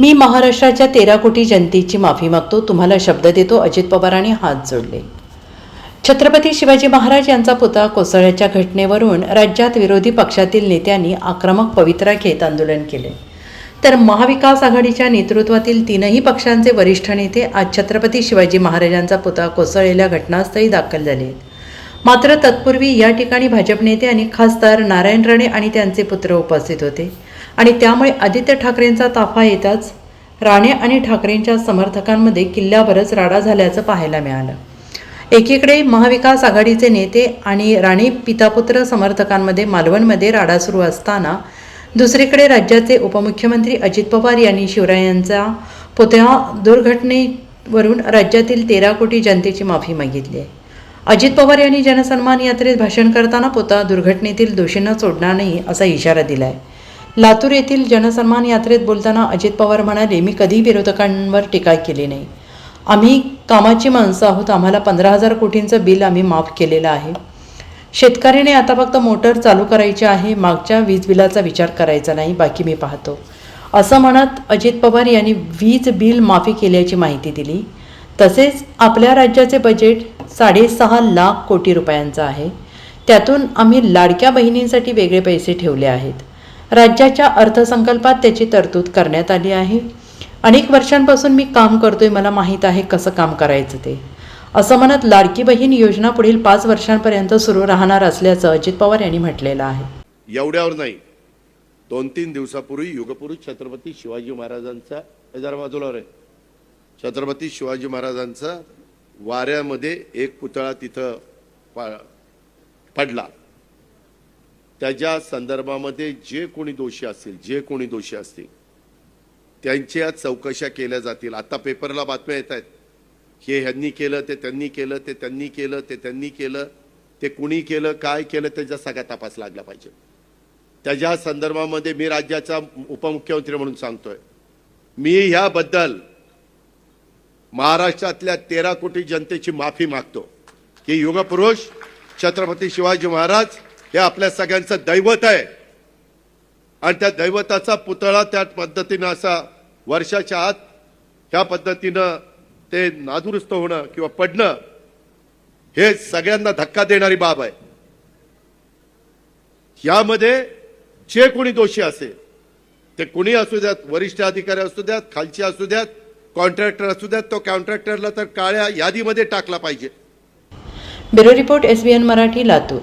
मी महाराष्ट्राच्या तेरा कोटी जनतेची माफी मागतो तुम्हाला शब्द देतो अजित पवारांनी हात जोडले. छत्रपती शिवाजी महाराज यांचा पुतळा कोसळ्याच्या घटनेवरून राज्यात विरोधी पक्षातील नेत्यांनी आक्रमक पवित्रा घेत आंदोलन केले. तर महाविकास आघाडीच्या नेतृत्वातील तीनही पक्षांचे वरिष्ठ नेते आज छत्रपती शिवाजी महाराजांचा पुतळा कोसळलेल्या घटनास्थळी दाखल झाले. आहेत मात्र तत्पूर्वी या ठिकाणी भाजप नेते आणि खासदार नारायण राणे आणि त्यांचे पुत्र उपस्थित होते. आणि त्यामुळे आदित्य ठाकरेंचा ताफा येताच राणे आणि ठाकरेंच्या समर्थकांमध्ये किल्ल्यावरच राडा झाल्याचं पाहायला मिळालं. एकीकडे महाविकास आघाडीचे नेते आणि राणे पितापुत्र समर्थकांमध्ये मालवणमध्ये राडा सुरू असताना दुसरीकडे राज्याचे उपमुख्यमंत्री अजित पवार यांनी शिवरायांचा पुतळा दुर्घटनेवरून राज्यातील तेरा कोटी जनतेची माफी मागितली. आहे अजित पवार यांनी जनसन्मान यात्रेत भाषण करताना पुतळा दुर्घटनेतील दोषींना सोडणार नाही असा इशारा दिला आहे लातूर येथील जनसन्मान यात्रेत बोलताना अजित पवार म्हणाले मी कधी विरोधकांवर टीका केली नाही. आम्ही कामाची माणसं आहोत. आम्हाला पंधरा हजार कोटींचं बिल आम्ही माफ केलेलं आहे. शेतकऱ्याने आता फक्त मोटर चालू करायची आहे. मागच्या वीज बिलाचा विचार करायचा नाही. बाकी मी पाहतो. असं म्हणत अजित पवार यांनी वीज बिल माफी केल्याची माहिती दिली. तसेच आपल्या राज्याचे बजेट साडेसहा लाख कोटी रुपयांचं आहे. त्यातून आम्ही लाडक्या बहिणींसाठी वेगळे पैसे ठेवले आहेत. राज्याच्या अर्थसंकल्पात त्याची तरतूद करण्यात आली आहे. अनेक वर्षांपासून मी काम करतोय मला माहीत आहे कसं काम करायचं ते. असं म्हणत लाडकी बहीण योजना पुढील पाच वर्षांपर्यंत सुरू राहणार असल्याचं अजित पवार यांनी म्हटलेलं आहे. एवढ्यावर नाही. दोन तीन दिवसापूर्वी युगपुरुष छत्रपती शिवाजी महाराजांचा हे जरा बाजूला रे छत्रपती शिवाजी महाराजांचा वाऱ्यामध्ये एक पुतळा तिथं पा- पडला. त्याच्या संदर्भामध्ये जे कोणी दोषी असतील जे कोणी दोषी असतील त्यांच्या चौकशा केल्या जातील. आता पेपरला बातम्या येत आहेत. हे ह्यांनी केलं ते त्यांनी केलं ते त्यांनी केलं ते त्यांनी केलं ते कुणी केलं काय केलं त्याचा सगळा तपास लागला पाहिजे. त्याच्या संदर्भामध्ये मी राज्याचा उपमुख्यमंत्री म्हणून सांगतोय. मी ह्याबद्दल महाराष्ट्रातल्या तेरा कोटी जनतेची माफी मागतो. की युगपुरुष छत्रपती शिवाजी महाराज हे आपल्या सगळ्यांचं दैवत आहे. आणि त्या दैवताचा पुतळा त्या पद्धतीनं असा वर्षाच्या आत ह्या पद्धतीनं ते नादुरुस्त होणं किंवा पडणं हे सगळ्यांना धक्का देणारी बाब आहे. यामध्ये जे कोणी दोषी असेल ते कुणी असू द्यात वरिष्ठ अधिकारी असू द्यात खालचे असू द्यात कॉन्ट्रॅक्टर असू द्यात तो कॉन्ट्रॅक्टरला तर काळ्या यादीमध्ये टाकला पाहिजे. Bureau report S B N Marathi Latur.